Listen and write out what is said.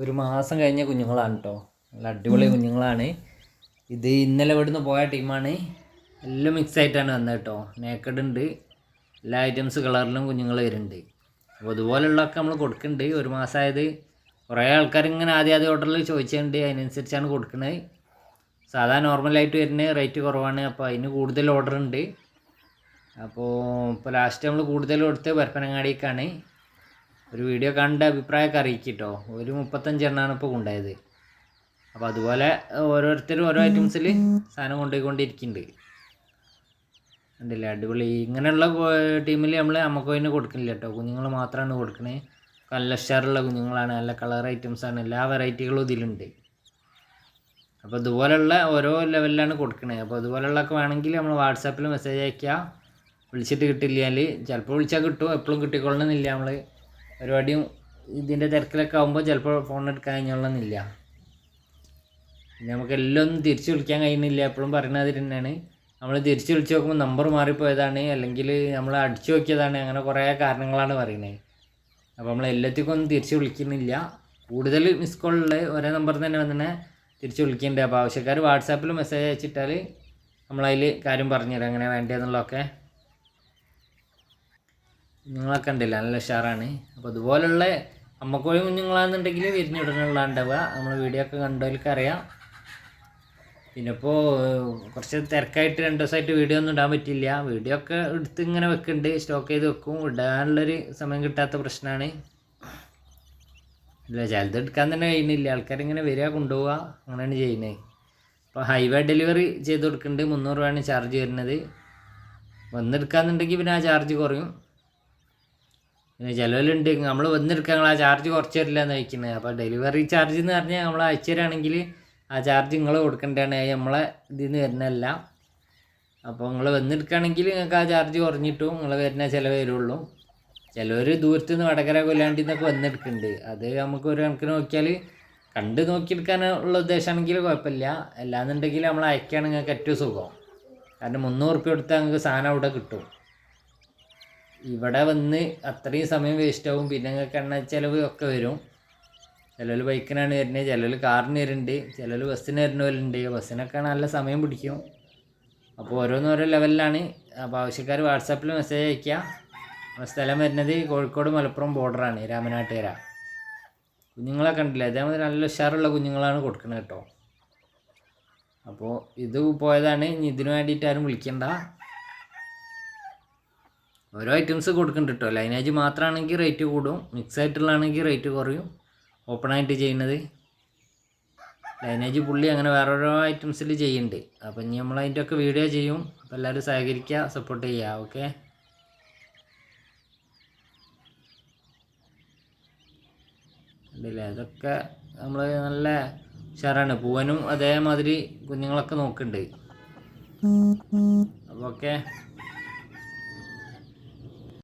ഒരു മാസം കഴിഞ്ഞ കുഞ്ഞുങ്ങളാണ് കേട്ടോ നല്ല അടിപൊളി കുഞ്ഞുങ്ങളാണ്. ഇത് ഇന്നലെ ഇവിടുന്ന് പോയ ടീമാണ് എല്ലാം മിക്സ് ആയിട്ടാണ് വന്നത് കേട്ടോ നേക്കഡ് ഉണ്ട്. എല്ലാ ഐറ്റംസ് കളറിലും കുഞ്ഞുങ്ങൾ വരുന്നുണ്ട്. അപ്പോൾ അതുപോലെയുള്ളതൊക്കെ നമ്മൾ കൊടുക്കുന്നുണ്ട്. ഒരു മാസമായത് കുറേ ആൾക്കാർ ഇങ്ങനെ ആദ്യം ആദ്യം ഓർഡറിൽ ചോദിച്ചിട്ടുണ്ട്. അതിനനുസരിച്ചാണ് കൊടുക്കുന്നത് സാധാ നോർമലായിട്ട് വരുന്ന റേറ്റ് കുറവാണ്. അപ്പോൾ അതിന് കൂടുതൽ ഓർഡർ ഉണ്ട്. അപ്പോൾ ഇപ്പോൾ ലാസ്റ്റ് നമ്മൾ കൂടുതൽ കൊടുത്ത് പരപ്പനങ്ങാടിക്കാണ്. ഒരു വീഡിയോ കണ്ട അഭിപ്രായമൊക്കെ അറിയിക്കട്ടോ ഒരു മുപ്പത്തഞ്ചെണ്ണമാണ് ഇപ്പോൾ കൊണ്ടുപോയത്. അപ്പോൾ അതുപോലെ ഓരോരുത്തരും ഓരോ ഐറ്റംസിൽ സാധനം കൊണ്ടുപോയിക്കൊണ്ടിരിക്കുന്നുണ്ട്. കണ്ടില്ലേ? അടിപൊളി. ഇങ്ങനെയുള്ള ടീമിൽ നമ്മൾ അമ്മക്കോയിന് കൊടുക്കുന്നില്ല കേട്ടോ കുഞ്ഞുങ്ങൾ മാത്രമാണ് കൊടുക്കണേ. നല്ല ഉഷാറുള്ള കുഞ്ഞുങ്ങളാണ്. നല്ല കളർ ഐറ്റംസാണ് എല്ലാ വെറൈറ്റികളും ഇതിലുണ്ട്. അപ്പോൾ ഇതുപോലെയുള്ള ഓരോ ലെവലിലാണ് കൊടുക്കണേ. അപ്പോൾ ഇതുപോലെയുള്ളതൊക്കെ വേണമെങ്കിൽ നമ്മൾ വാട്സാപ്പിൽ മെസ്സേജ് അയക്കുക വിളിച്ചിട്ട് കിട്ടില്ലെങ്കിൽ ചിലപ്പോൾ വിളിച്ചാൽ കിട്ടും. എപ്പോഴും കിട്ടിക്കൊള്ളണമെന്നില്ല നമ്മൾ പരിപാടിയും ഇതിന്റെ തിരക്കിലൊക്കെ ആകുമ്പോൾ ചിലപ്പോൾ ഫോൺ എടുക്കാൻ കഴിഞ്ഞോളന്നില്ല നമുക്ക് എല്ലാം ഒന്നും തിരിച്ച് വിളിക്കാൻ കഴിയുന്നില്ല. എപ്പോഴും പറയുന്നത് തന്നെയാണ്. നമ്മൾ തിരിച്ചു വിളിച്ച് നോക്കുമ്പോൾ നമ്പർ മാറിപ്പോയതാണ്. അല്ലെങ്കിൽ നമ്മൾ അടിച്ചു നോക്കിയതാണ്. അങ്ങനെ കുറേ കാരണങ്ങളാണ് പറയുന്നത് അപ്പോൾ നമ്മൾ എല്ലാത്തേക്കും ഒന്നും തിരിച്ച് വിളിക്കുന്നില്ല. കൂടുതൽ മിസ് കോളിൽ ഒരേ നമ്പർ തന്നെ വന്നെ തിരിച്ച് വിളിക്കുന്നുണ്ട് അപ്പോൾ ആവശ്യക്കാർ വാട്സാപ്പിൽ മെസ്സേജ് അയച്ചിട്ടാൽ നമ്മളതിൽ കാര്യം പറഞ്ഞുതരാം. അങ്ങനെ വേണ്ടതെന്നുള്ളതൊക്കെ കുഞ്ഞുങ്ങളൊക്കെ ഉണ്ടല്ലോ നല്ല ഉഷാറാണ്. അപ്പോൾ ഇതുപോലുള്ള അമ്മക്കോഴി കുഞ്ഞുങ്ങളാണെന്നുണ്ടെങ്കിൽ വിരിഞ്ഞിടനുള്ള ഉണ്ടാവുക നമ്മൾ വീഡിയോ ഒക്കെ കണ്ടവർക്ക് അറിയാം. പിന്നെ ഇപ്പോൾ കുറച്ച് തിരക്കായിട്ട് രണ്ട് ദിവസമായിട്ട് വീഡിയോ ഒന്നും ഇടാൻ പറ്റില്ല വീഡിയോ ഒക്കെ എടുത്ത് ഇങ്ങനെ വെക്കുന്നുണ്ട് സ്റ്റോക്ക് ചെയ്ത് വെക്കും. ഇടാനുള്ളൊരു സമയം കിട്ടാത്ത പ്രശ്നമാണ് ഇല്ല ചിലത് എടുക്കാൻ തന്നെ കഴിയുന്നില്ല. ആൾക്കാരിങ്ങനെ വരിക കൊണ്ടുപോവുക അങ്ങനെയാണ് ചെയ്യുന്നത്. ഇപ്പോൾ ഹൈവേ ഡെലിവറി ചെയ്ത് കൊടുക്കുന്നുണ്ട് മുന്നൂറ് രൂപയാണ് ചാർജ് വരുന്നത്. വന്നെടുക്കാന്നുണ്ടെങ്കിൽ പിന്നെ ആ ചാർജ് കുറയും. പിന്നെ ചിലവിലുണ്ട്. നമ്മൾ വന്നെടുക്കാൻ ആ ചാർജ് കുറച്ച് തരില്ല എന്ന് വയ്ക്കുന്നത് അപ്പോൾ ഡെലിവറി ചാർജ് എന്ന് പറഞ്ഞാൽ നമ്മൾ അയച്ചു തരാണെങ്കിൽ ആ ചാർജ് നിങ്ങൾ കൊടുക്കേണ്ടതാണ്. അത് നമ്മളെ ഇതിൽ നിന്ന് വരുന്നതല്ല അപ്പോൾ നിങ്ങൾ വന്നെടുക്കുകയാണെങ്കിൽ നിങ്ങൾക്ക് ആ ചാർജ് കുറഞ്ഞിട്ടും നിങ്ങൾ വരുന്ന ചിലവ് വരുള്ളൂ. ചിലവർ ദൂരത്ത് നിന്ന് വടകര കൊല്ലാണ്ടി നിന്നൊക്കെ വന്നെടുക്കുന്നുണ്ട് അത് നമുക്ക് ഒരു കണക്കിന് നോക്കിയാൽ കണ്ട് നോക്കിയെടുക്കാനുള്ള ഉദ്ദേശമാണെങ്കിൽ കുഴപ്പമില്ല അല്ലാന്നുണ്ടെങ്കിൽ നമ്മൾ അയക്കുകയാണെങ്കിൽ നിങ്ങൾക്ക് ഏറ്റവും സുഖം. കാരണം മുന്നൂറ് റുപ്യ കൊടുത്താൽ നിങ്ങൾക്ക് സാധനം അവിടെ കിട്ടും. ഇവിടെ വന്ന് അത്രയും സമയം വേസ്റ്റ് ആവും. പിന്നെ നിങ്ങൾക്ക് എണ്ണ ചിലവ് ഒക്കെ വരും. ചിലർ ബൈക്കിനാണ് വരുന്നത് ചിലർ കാറിന് വരുന്നുണ്ട്. ചിലർ ബസ്സിന് വരുന്നവരുണ്ട് ബസ്സിനൊക്കെ നല്ല സമയം പിടിക്കും. അപ്പോൾ ഓരോന്നോരോ ലെവലിലാണ് അപ്പോൾ ആവശ്യക്കാർ വാട്സാപ്പിൽ മെസ്സേജ് അയക്കുക സ്ഥലം വരുന്നത് കോഴിക്കോട് മലപ്പുറം ബോർഡറാണ് രാമനാട്ടുകര. കുഞ്ഞുങ്ങളെ കണ്ടില്ല? അതേമാതിരി നല്ല ഉഷാറുള്ള കുഞ്ഞുങ്ങളാണ് കൊടുക്കുന്നത് കേട്ടോ. അപ്പോൾ ഇത് പോയതാണ്. ഇനി ഇതിനു വേണ്ടിയിട്ട് ആരും വിളിക്കണ്ട. ഓരോ ഐറ്റംസ് കൊടുക്കുന്നുണ്ട് കേട്ടോ ലൈനേജ് മാത്രമാണെങ്കിൽ റേറ്റ് കൂടും. മിക്സ് ആയിട്ടുള്ളതാണെങ്കിൽ റേറ്റ് കുറയും. ഓപ്പൺ ആയിട്ട് ചെയ്യുന്നത്. ലൈനേജ് പുള്ളി അങ്ങനെ വേറെ ഓരോ ഐറ്റംസിൽ ചെയ്യുന്നുണ്ട് അപ്പം ഇനി നമ്മൾ അതിന്റെ ഒക്കെ വീഡിയോ ചെയ്യും. അപ്പോൾ എല്ലാവരും സഹകരിക്കുക സപ്പോർട്ട് ചെയ്യുക ഓക്കെ ഉണ്ടല്ലേ അതൊക്കെ നമ്മൾ നല്ല ഉഷാറാണ്. പൂവനും അതേമാതിരി കുഞ്ഞുങ്ങളൊക്കെ നോക്കുന്നുണ്ട് അപ്പോൾ ഓക്കെ